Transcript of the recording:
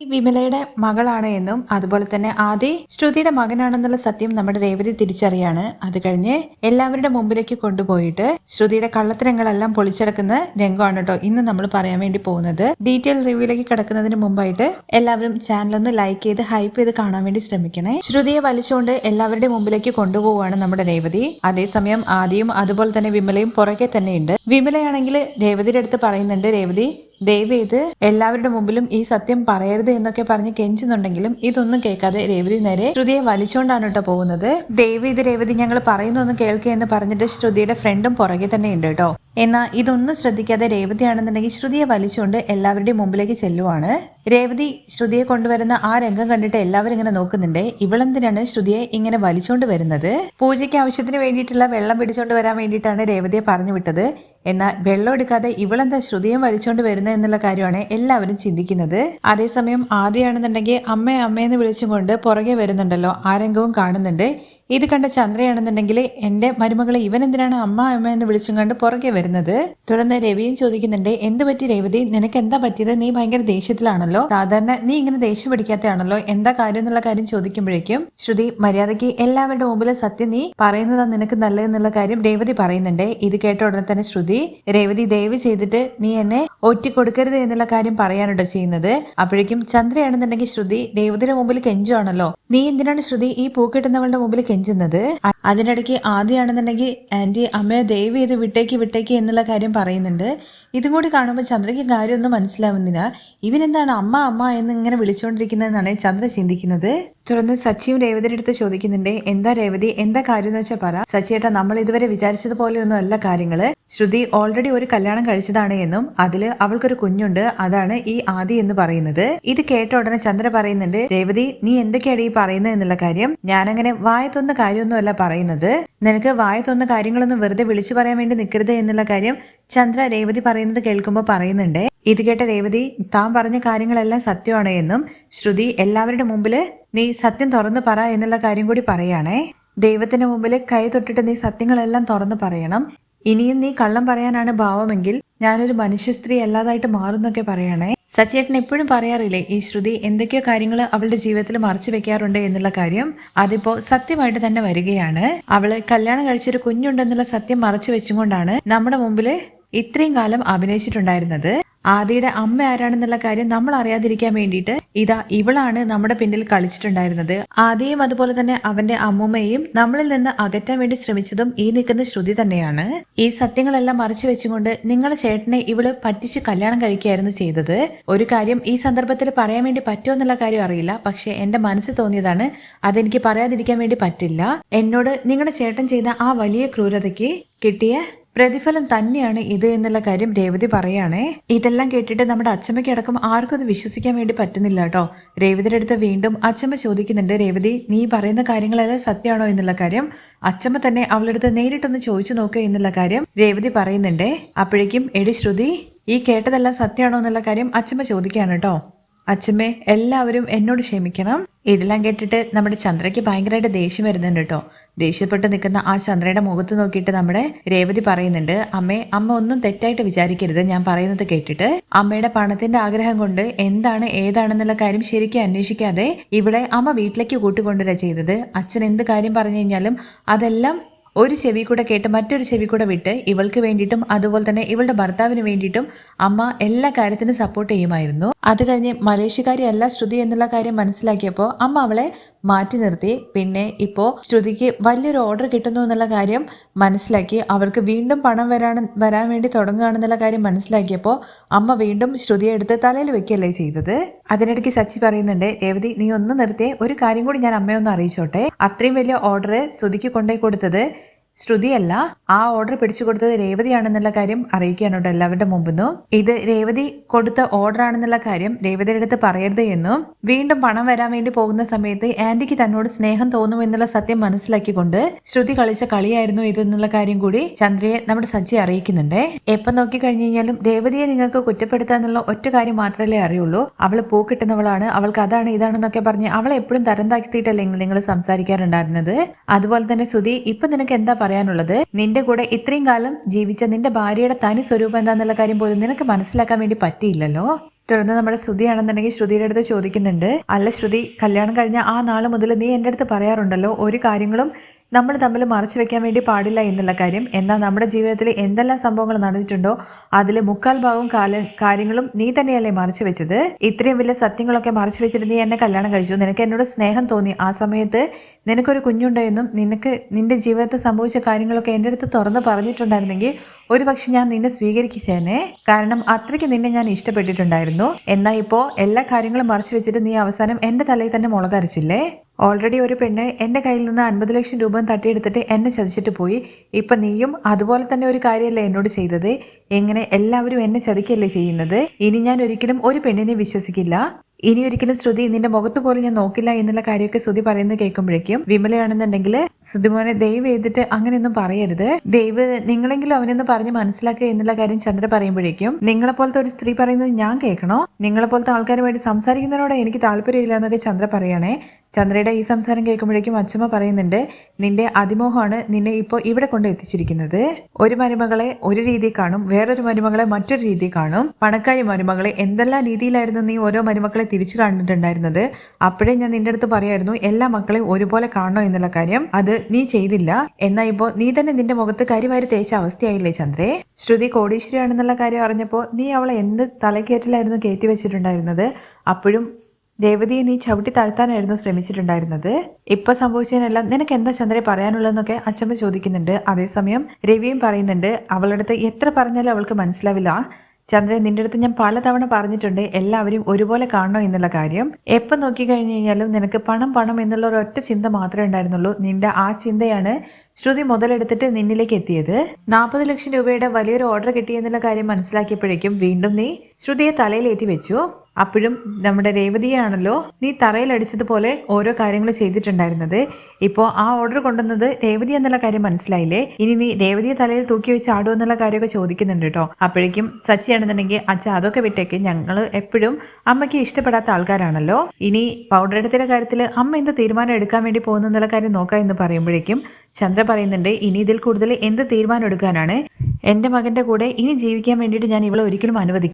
വിമലയുടെ മകളാണ് എന്നും അതുപോലെ തന്നെ ആദി ശ്രുതിയുടെ മകനാണെന്നുള്ള സത്യം നമ്മുടെ രേവതി തിരിച്ചറിയാണ്. അത് കഴിഞ്ഞ് എല്ലാവരുടെ മുമ്പിലേക്ക് കൊണ്ടുപോയിട്ട് ശ്രുതിയുടെ കള്ളത്തരങ്ങളെല്ലാം പൊളിച്ചെടുക്കുന്ന രംഗമാണ് കേട്ടോ ഇന്ന് നമ്മൾ പറയാൻ വേണ്ടി പോകുന്നത്. ഡീറ്റെയിൽ റിവ്യൂലേക്ക് കിടക്കുന്നതിന് മുമ്പായിട്ട് എല്ലാവരും ചാനൽ ഒന്ന് ലൈക്ക് ചെയ്ത് ഹൈപ്പ് ചെയ്ത് കാണാൻ വേണ്ടി ശ്രമിക്കണേ. ശ്രുതിയെ വലിച്ചുകൊണ്ട് എല്ലാവരുടെ മുമ്പിലേക്ക് കൊണ്ടുപോവുകയാണ് നമ്മുടെ രേവതി. അതേസമയം ആദിയും അതുപോലെ തന്നെ വിമലയും പുറകെ തന്നെയുണ്ട്. വിമലയാണെങ്കിൽ രേവതിയുടെ അടുത്ത് പറയുന്നുണ്ട് രേവതി ദയവ് ഇത് എല്ലാവരുടെ മുമ്പിലും ഈ സത്യം പറയരുത് എന്നൊക്കെ പറഞ്ഞ് കെഞ്ചുന്നുണ്ടെങ്കിലും ഇതൊന്നും കേൾക്കാതെ രേവതി നേരെ ശ്രുതിയെ വലിച്ചുകൊണ്ടാണ് കേട്ടോ പോകുന്നത്. ദയവ് ഇത് രേവതി ഞങ്ങൾ പറയുന്നൊന്നും കേൾക്കുക എന്ന് പറഞ്ഞിട്ട് ശ്രുതിയുടെ ഫ്രണ്ടും പുറകെ തന്നെ ഉണ്ട് കേട്ടോ എന്നാൽ ഇതൊന്നും ശ്രദ്ധിക്കാതെ രേവതിയാണെന്നുണ്ടെങ്കിൽ ശ്രുതിയെ വലിച്ചുകൊണ്ട് എല്ലാവരുടെയും മുമ്പിലേക്ക് ചെല്ലുവാണ്. രേവതി ശ്രുതിയെ കൊണ്ടുവരുന്ന ആ രംഗം കണ്ടിട്ട് എല്ലാവരും ഇങ്ങനെ നോക്കുന്നുണ്ട്. ഇവളെന്തിനാണ് ശ്രുതിയെ ഇങ്ങനെ വലിച്ചോണ്ട് വരുന്നത്? പൂജയ്ക്ക് ആവശ്യത്തിന് വേണ്ടിയിട്ടുള്ള വെള്ളം പിടിച്ചോണ്ട് വരാൻ വേണ്ടിയിട്ടാണ് രേവതിയെ പറഞ്ഞു വിട്ടത്. എന്നാൽ വെള്ളം എടുക്കാതെ ഇവളെന്താ ശ്രുതിയും വലിച്ചോണ്ട് വരുന്നത് എന്നുള്ള കാര്യമാണ് എല്ലാവരും ചിന്തിക്കുന്നത്. അതേസമയം ആദ്യമാണെന്നുണ്ടെങ്കിൽ അമ്മ അമ്മയെന്ന് വിളിച്ചുകൊണ്ട് പുറകെ വരുന്നുണ്ടല്ലോ. ആ രംഗവും കാണുന്നുണ്ട്. ഇത് കണ്ട ചന്ദ്രയാണെന്നുണ്ടെങ്കിൽ എന്റെ മരുമകളെ ഇവൻ എന്തിനാണ് അമ്മ അമ്മ എന്ന് വിളിച്ചും കണ്ട് പുറകെ വരുന്നത്? തുടർന്ന് രവിയും ചോദിക്കുന്നുണ്ട് എന്ത് പറ്റി രേവതി? നിനക്ക് എന്താ പറ്റിയത്? നീ ഭയങ്കര ദേഷ്യത്തിലാണല്ലോ. സാധാരണ നീ ഇങ്ങനെ ദേഷ്യം പിടിക്കാത്തയാണല്ലോ എന്താ കാര്യം എന്നുള്ള കാര്യം ചോദിക്കുമ്പോഴേക്കും ശ്രുതി മര്യാദയ്ക്ക് എല്ലാവരുടെ മുമ്പിൽ സത്യം നീ പറയുന്നതാ നിനക്ക് നല്ലതെന്നുള്ള കാര്യം രേവതി പറയുന്നുണ്ട്. ഇത് കേട്ട ഉടനെ തന്നെ ശ്രുതി രേവതി ദയവ് ചെയ്തിട്ട് നീ എന്നെ ഒറ്റിക്കൊടുക്കരുത് എന്നുള്ള കാര്യം പറയാനുണ്ടോ ചെയ്യുന്നത്. അപ്പോഴേക്കും ചന്ദ്രയാണെന്നുണ്ടെങ്കിൽ ശ്രുതി രേവതിയുടെ മുമ്പിൽ കെഞ്ചുവാണല്ലോ. നീ എന്തിനാണ് ശ്രുതി ഈ പൂക്കെട്ടുന്നവളുടെ മുമ്പിൽ കെഞ്ചുന്നത് അതിനിടയ്ക്ക് ആദ്യമാണെന്നുണ്ടെങ്കിൽ ആന്റി അമ്മയെ ദയവ് ചെയ്ത് വിട്ടേക്ക് വിട്ടേക്ക് എന്നുള്ള കാര്യം പറയുന്നുണ്ട്. ഇതും കൂടി കാണുമ്പോൾ ചന്ദ്രയ്ക്ക് കാര്യമൊന്നും മനസ്സിലാവുന്നില്ല. ഇവനെന്താണ് അമ്മ അമ്മ എന്ന് ഇങ്ങനെ വിളിച്ചുകൊണ്ടിരിക്കുന്നതെന്നാണ് ചന്ദ്ര ചിന്തിക്കുന്നത്. തുടർന്ന് സച്ചിയും രേവതിയുടെ അടുത്ത് ചോദിക്കുന്നുണ്ട് എന്താ രേവതി? എന്താ കാര്യം എന്ന് വെച്ചാൽ പറ. സച്ചിയേട്ടാ നമ്മൾ ഇതുവരെ വിചാരിച്ചതുപോലെയൊന്നും അല്ല കാര്യങ്ങൾ. ശ്രുതി ഓൾറെഡി ഒരു കല്യാണം കഴിച്ചതാണ് എന്നും അതിൽ അവൾക്കൊരു കുഞ്ഞുണ്ട് അതാണ് ഈ ആദി എന്ന് പറയുന്നത്. ഇത് കേട്ട ഉടനെ ചന്ദ്ര പറയുന്നുണ്ട് രേവതി നീ എന്തൊക്കെയാണ് ഈ പറയുന്നത് എന്നുള്ള കാര്യം? ഞാനങ്ങനെ വായത്തൊന്ന തൊന്ന കാര്യമൊന്നുമല്ല പറയുന്നത്. നിനക്ക് വായത്തൊന്ന കാര്യങ്ങളൊന്നും വെറുതെ വിളിച്ചു പറയാൻ വേണ്ടി നിൽക്കരുത് എന്നുള്ള കാര്യം ചന്ദ്ര രേവതി പറയുന്നത് കേൾക്കുമ്പോൾ പറയുന്നുണ്ട്. ഇത് കേട്ട രേവതി താൻ പറഞ്ഞ കാര്യങ്ങളെല്ലാം സത്യമാണ് എന്നും ശ്രുതി എല്ലാവരുടെ മുമ്പിൽ നീ സത്യം തുറന്നു പറ എന്നുള്ള കാര്യം കൂടി പറയാണേ. ദൈവത്തിന്റെ മുമ്പിൽ കൈ തൊട്ടിട്ട് നീ സത്യങ്ങളെല്ലാം തുറന്നു പറയണം. ഇനിയും നീ കള്ളം പറയാനാണ് ഭാവമെങ്കിൽ ഞാനൊരു മനുഷ്യ സ്ത്രീ അല്ലാതായിട്ട് മാറുന്നൊക്കെ പറയണേ. സച്ചേട്ടൻ എപ്പോഴും പറയാറില്ലേ ഈ ശ്രുതി എന്തൊക്കെയോ കാര്യങ്ങൾ അവളുടെ ജീവിതത്തിൽ മറച്ചു വെക്കാറുണ്ട് എന്നുള്ള കാര്യം. അതിപ്പോ സത്യമായിട്ട് തന്നെ വരികയാണ്. അവൾ കല്യാണം കഴിച്ചൊരു കുഞ്ഞുണ്ടെന്നുള്ള സത്യം മറച്ചു വെച്ചുകൊണ്ടാണ് നമ്മുടെ മുമ്പിൽ ഇത്രയും കാലം അഭിനയിച്ചിട്ടുണ്ടായിരുന്നത്. ആദിയുടെ അമ്മ ആരാണെന്നുള്ള കാര്യം നമ്മൾ അറിയാതിരിക്കാൻ വേണ്ടിയിട്ട് ഇതാ ഇവളാണ് നമ്മുടെ പിന്നിൽ കളിച്ചിട്ടുണ്ടായിരുന്നത്. ആദിയും അതുപോലെ തന്നെ അവന്റെ അമ്മൂമ്മയും നമ്മളിൽ നിന്ന് അകറ്റാൻ വേണ്ടി ശ്രമിച്ചതും ഈ നിൽക്കുന്ന ശ്രുതി തന്നെയാണ്. ഈ സത്യങ്ങളെല്ലാം മറച്ചു വെച്ചുകൊണ്ട് നിങ്ങളെ ചേട്ടനെ ഇവൾ പറ്റിച്ച് കല്യാണം കഴിക്കുകയായിരുന്നു ചെയ്തത്. ഒരു കാര്യം ഈ സന്ദർഭത്തിൽ പറയാൻ വേണ്ടി പറ്റുമോ എന്നുള്ള കാര്യം അറിയില്ല. പക്ഷെ എന്റെ മനസ്സ് തോന്നിയതാണ് അതെനിക്ക് പറയാതിരിക്കാൻ വേണ്ടി പറ്റില്ല. എന്നോട് നിങ്ങളുടെ ചേട്ടൻ ചെയ്ത ആ വലിയ ക്രൂരതയ്ക്ക് കിട്ടിയ പ്രതിഫലം തന്നെയാണ് ഇത് എന്നുള്ള കാര്യം രേവതി പറയാണേ. ഇതെല്ലാം കേട്ടിട്ട് നമ്മുടെ അച്ഛമ്മയ്ക്ക് അടക്കം ആർക്കും അത് വിശ്വസിക്കാൻ വേണ്ടി പറ്റുന്നില്ല കേട്ടോ. രേവതിയുടെ അടുത്ത് വീണ്ടും അച്ഛമ്മ ചോദിക്കുന്നുണ്ട് രേവതി നീ പറയുന്ന കാര്യങ്ങളെല്ലാം സത്യമാണോ എന്നുള്ള കാര്യം. അച്ഛമ്മ തന്നെ അവളുടെ അടുത്ത് നേരിട്ടൊന്ന് ചോദിച്ചു നോക്കുക എന്നുള്ള കാര്യം രേവതി പറയുന്നുണ്ടേ. അപ്പോഴേക്കും എടി ശ്രുതി ഈ കേട്ടതെല്ലാം സത്യമാണോ എന്നുള്ള കാര്യം അച്ഛമ്മ ചോദിക്കുകയാണ് കേട്ടോ. അച്ഛമ്മേ എല്ലാവരും എന്നോട് ക്ഷമിക്കണം. ഇതെല്ലാം കേട്ടിട്ട് നമ്മുടെ ചന്ദ്രയ്ക്ക് ഭയങ്കരമായിട്ട് ദേഷ്യം വരുന്നുണ്ട് കേട്ടോ. ദേഷ്യപ്പെട്ട് നിൽക്കുന്ന ആ ചന്ദ്രയുടെ മുഖത്ത് നോക്കിയിട്ട് നമ്മുടെ രേവതി പറയുന്നുണ്ട് അമ്മേ അമ്മ ഒന്നും തെറ്റായിട്ട് വിചാരിക്കരുത് ഞാൻ പറയുന്നത് കേട്ടിട്ട്. അമ്മയുടെ പണത്തിന്റെ ആഗ്രഹം കൊണ്ട് എന്താണ് ഏതാണെന്നുള്ള കാര്യം ശരിക്കും അന്വേഷിക്കാതെ ഇവിടെ അമ്മ വീട്ടിലേക്ക് കൂട്ടിക്കൊണ്ടുവരാ ചെയ്തത്. അച്ഛൻ എന്ത് കാര്യം പറഞ്ഞു കഴിഞ്ഞാലും അതെല്ലാം ഒരു ചെവി കൂടെ കേട്ട് മറ്റൊരു ചെവി കൂടെ വിട്ട് ഇവൾക്ക് വേണ്ടിയിട്ടും അതുപോലെ തന്നെ ഇവളുടെ ഭർത്താവിന് വേണ്ടിയിട്ടും അമ്മ എല്ലാ കാര്യത്തിനും സപ്പോർട്ട് ചെയ്യുമായിരുന്നു. അത് കഴിഞ്ഞ് മലേഷ്യക്കാരി അല്ല ശ്രുതി എന്നുള്ള കാര്യം മനസ്സിലാക്കിയപ്പോൾ അമ്മ അവളെ മാറ്റി നിർത്തി. പിന്നെ ഇപ്പോ ശ്രുതിക്ക് വലിയൊരു ഓർഡർ കിട്ടുന്നു എന്നുള്ള കാര്യം മനസ്സിലാക്കി. അവർക്ക് വീണ്ടും പണം വരാൻ വരാൻ വേണ്ടി തുടങ്ങുകയാണെന്നുള്ള കാര്യം മനസ്സിലാക്കിയപ്പോൾ അമ്മ വീണ്ടും ശ്രുതിയെ എടുത്ത് തലയിൽ വെക്കുകയല്ലേ ചെയ്തത്? അതിനിടയ്ക്ക് സച്ചി പറയുന്നുണ്ട് രേവതി നീ ഒന്ന് നിർത്തിയേ ഒരു കാര്യം കൂടി ഞാൻ അമ്മയൊന്ന് അറിയിച്ചോട്ടെ. അത്രയും വലിയ ഓർഡർ ശ്രുതിക്ക് കൊണ്ടുപോയി കൊടുത്തത് ശ്രുതിയല്ല ആ ഓർഡർ പിടിച്ചു കൊടുത്തത് രേവതിയാണെന്നുള്ള കാര്യം അറിയിക്കുകയാണ് കേട്ടോ എല്ലാവരുടെ മുമ്പിന്നും. ഇത് രേവതി കൊടുത്ത ഓർഡർ ആണെന്നുള്ള കാര്യം രേവതിയുടെ അടുത്ത് പറയരുത് എന്നും. വീണ്ടും പണം വരാൻ വേണ്ടി പോകുന്ന സമയത്ത് ആന്റിക്ക് തന്നോട് സ്നേഹം തോന്നും എന്നുള്ള സത്യം മനസ്സിലാക്കിക്കൊണ്ട് ശ്രുതി കളിച്ച കളിയായിരുന്നു ഇത് എന്നുള്ള കാര്യം കൂടി ചന്ദ്രയെ നമ്മുടെ സജ്ജി അറിയിക്കുന്നുണ്ട്. എപ്പം നോക്കി കഴിഞ്ഞു കഴിഞ്ഞാലും രേവതിയെ നിങ്ങൾക്ക് കുറ്റപ്പെടുത്താന്നുള്ള ഒറ്റ കാര്യം മാത്രമല്ലേ അറിയുള്ളൂ. അവൾ പൂ കിട്ടുന്നവളാണ് അവൾക്ക് അതാണ് ഇതാണെന്നൊക്കെ പറഞ്ഞ് അവളെ എപ്പോഴും തരം താഴ്ത്തിയിട്ടല്ലേ നിങ്ങൾ സംസാരിക്കാറുണ്ടായിരുന്നത്? അതുപോലെ തന്നെ ശ്രുതി ഇപ്പൊ നിനക്ക് എന്താ പറയാനുള്ളത് നിന്റെ കൂടെ ഇത്രയും കാലം ജീവിച്ച നിന്റെ ഭാര്യയുടെ തനി സ്വരൂപം എന്താന്നുള്ള കാര്യം പോലും നിനക്ക് മനസ്സിലാക്കാൻ വേണ്ടി പറ്റിയില്ലല്ലോ? തുടർന്ന് നമ്മുടെ ശ്രുതിയാണെന്നുണ്ടെങ്കിൽ ശ്രുതിയുടെ അടുത്ത് ചോദിക്കുന്നുണ്ട് അല്ല ശ്രുതി കല്യാണം കഴിഞ്ഞ ആ നാൾ മുതൽ നീ എന്റെ അടുത്ത് പറയാറുണ്ടല്ലോ ഒരു കാര്യങ്ങളും നമ്മൾ തമ്മിൽ മറച്ചു വെക്കാൻ വേണ്ടി പാടില്ല എന്നുള്ള കാര്യം. എന്നാൽ നമ്മുടെ ജീവിതത്തിൽ എന്തെല്ലാം സംഭവങ്ങൾ നടന്നിട്ടുണ്ടോ അതിൽ മുക്കാൽ ഭാഗവും കാര്യങ്ങളും നീ തന്നെയല്ലേ മറച്ചു വെച്ചത്? ഇത്രയും വലിയ സത്യങ്ങളൊക്കെ മറച്ചു വെച്ചിട്ട് നീ എന്നെ കല്യാണം കഴിച്ചു. നിനക്ക് എന്നോട് സ്നേഹം തോന്നി. ആ സമയത്ത് നിനക്കൊരു കുഞ്ഞുണ്ടെന്നും നിനക്ക് നിന്റെ ജീവിതത്തിൽ സംഭവിച്ച കാര്യങ്ങളൊക്കെ എന്റെ അടുത്ത് തുറന്ന് പറഞ്ഞിട്ടുണ്ടായിരുന്നെങ്കിൽ ഒരു പക്ഷെ ഞാൻ നിന്നെ സ്വീകരിച്ചേനെ കാരണം അത്രയ്ക്ക് നിന്നെ ഞാൻ ഇഷ്ടപ്പെട്ടിട്ടുണ്ടായിരുന്നു. എന്നാൽ ഇപ്പോൾ എല്ലാ കാര്യങ്ങളും മറച്ചു വെച്ചിട്ട് നീ അവസാനം എന്റെ തലയിൽ തന്നെ മുളകരച്ചില്ലേ ഓൾറെഡി ഒരു പെണ്ണ് എന്റെ കയ്യിൽ നിന്ന് അൻപത് ലക്ഷം രൂപ തട്ടിയെടുത്തിട്ട് എന്നെ ചതിച്ചിട്ട് പോയി. ഇപ്പൊ നീയും അതുപോലെ തന്നെ ഒരു കാര്യമല്ലേ എന്നോട് ചെയ്തത്? എങ്ങനെ എല്ലാവരും എന്നെ ചതിക്കല്ലേ ചെയ്യുന്നത്? ഇനി ഞാൻ ഒരിക്കലും ഒരു പെണ്ണിനെ വിശ്വസിക്കില്ല. ഇനി ഒരിക്കലും ശ്രുതി നിന്റെ മുഖത്ത് പോലും ഞാൻ നോക്കില്ല എന്നുള്ള കാര്യമൊക്കെ ശ്രുതി പറയുന്നത് കേൾക്കുമ്പോഴേക്കും വിമലയാണെന്നുണ്ടെങ്കിൽ ശ്രുതിമോനെ ദൈവ് ചെയ്തിട്ട് അങ്ങനെയൊന്നും പറയരുത്. ദൈവ് നിങ്ങളെങ്കിലും അവനെന്ന് പറഞ്ഞ് മനസ്സിലാക്കുക എന്നുള്ള കാര്യം ചന്ദ്ര പറയുമ്പോഴേക്കും നിങ്ങളെ പോലത്തെ ഒരു സ്ത്രീ പറയുന്നത് ഞാൻ കേൾക്കണോ? നിങ്ങളെ പോലത്തെ ആൾക്കാരുമായിട്ട് സംസാരിക്കുന്നതിനോട് എനിക്ക് താല്പര്യമില്ല എന്നൊക്കെ ചന്ദ്ര പറയണേ ചന്ദ്രയുടെ ഈ സംസാരം കേൾക്കുമ്പോഴേക്കും അച്ഛമ്മ പറയുന്നുണ്ട് നിന്റെ അതിമോഹമാണ് നിന്നെ ഇപ്പോൾ ഇവിടെ കൊണ്ട് എത്തിച്ചിരിക്കുന്നത്. ഒരു മരുമകളെ ഒരു രീതി കാണും വേറൊരു മരുമകളെ മറ്റൊരു രീതി കാണും. പണക്കാരി മരുമകളെ എന്തെല്ലാം രീതിയിലായിരുന്നു നീ ഓരോ മരുമക്കളെ തിരിച്ചു കണ്ടിട്ടുണ്ടായിരുന്നത്. അപ്പോഴേ ഞാൻ നിന്റെ അടുത്ത് പറയായിരുന്നു എല്ലാ മക്കളെയും ഒരുപോലെ കാണണോ എന്നുള്ള കാര്യം. അത് നീ ചെയ്തില്ല. എന്നാ ഇപ്പോ നീ തന്നെ നിന്റെ മുഖത്ത് കരിവാരി തേച്ച അവസ്ഥയായില്ലേ ചന്ദ്രേ? ശ്രുതി കോടീശ്വരിയാണെന്നുള്ള കാര്യം അറിഞ്ഞപ്പോ നീ അവളെ എന്ത് തലക്കേറ്റിലായിരുന്നു കയറ്റി വെച്ചിട്ടുണ്ടായിരുന്നത്? അപ്പോഴും രേവതിയെ നീ ചവിട്ടി താഴ്ത്താനായിരുന്നു ശ്രമിച്ചിട്ടുണ്ടായിരുന്നത്? ഇപ്പൊ സംഭവിച്ചതിനെല്ലാം നിനക്ക് എന്താ ചന്ദ്രയെ പറയാനുള്ളതെന്നൊക്കെ അച്ഛമ്മ ചോദിക്കുന്നുണ്ട്. അതേസമയം രവിയും പറയുന്നുണ്ട് അവളടുത്ത് എത്ര പറഞ്ഞാലും അവൾക്ക് മനസ്സിലാവില്ല. ചന്ദ്രൻ നിന്റെ അടുത്ത് ഞാൻ പലതവണ പറഞ്ഞിട്ടുണ്ട് എല്ലാവരും ഒരുപോലെ കാണണോ എന്നുള്ള കാര്യം. എപ്പൊ നോക്കി കഴിഞ്ഞു കഴിഞ്ഞാലും നിനക്ക് പണം പണം എന്നുള്ള ഒരൊറ്റ ചിന്ത മാത്രമേ ഉണ്ടായിരുന്നുള്ളൂ. നിന്റെ ആ ചിന്തയാണ് ശ്രുതി മുതലെടുത്തിട്ട് നിന്നിലേക്ക് എത്തിയത് നാൽപ്പത് ലക്ഷം രൂപയുടെ വലിയൊരു ഓർഡർ കിട്ടി എന്നുള്ള കാര്യം മനസ്സിലാക്കിയപ്പോഴേക്കും വീണ്ടും നീ ശ്രുതിയെ തലയിലേറ്റി വെച്ചു. അപ്പോഴും നമ്മുടെ രേവതിയാണല്ലോ നീ തറയിലടിച്ചതുപോലെ ഓരോ കാര്യങ്ങൾ ചെയ്തിട്ടുണ്ടായിരുന്നത്. ഇപ്പോൾ ആ ഓർഡർ കൊണ്ടുവന്നത് രേവതി എന്നുള്ള കാര്യം മനസ്സിലായില്ലേ? ഇനി നീ രേവതിയെ തലയിൽ തൂക്കി വെച്ച് ആടു എന്നുള്ള കാര്യമൊക്കെ ചോദിക്കുന്നുണ്ട് കേട്ടോ. അപ്പോഴേക്കും സച്ചിയാണെന്നുണ്ടെങ്കിൽ അച്ഛ അതൊക്കെ വിട്ടേക്ക്. ഞങ്ങൾ എപ്പോഴും അമ്മയ്ക്ക് ഇഷ്ടപ്പെടാത്ത ആൾക്കാരാണല്ലോ. ഇനി പൗഡർ എടുത്തിന്റെ കാര്യത്തിൽ അമ്മ എന്ത് തീരുമാനം എടുക്കാൻ വേണ്ടി പോകുന്നു എന്നുള്ള കാര്യം നോക്കാം എന്ന് പറയുമ്പോഴേക്കും ചന്ദ്ര പറയുന്നുണ്ട് ഇനി ഇതിൽ കൂടുതൽ എന്ത് തീരുമാനം എടുക്കാനാണ് എന്റെ മകന്റെ കൂടെ ഇനി ജീവിക്കാൻ വേണ്ടിയിട്ട് ഞാൻ ഇവളെ ഒരിക്കലും അനുവദിക്കില്ല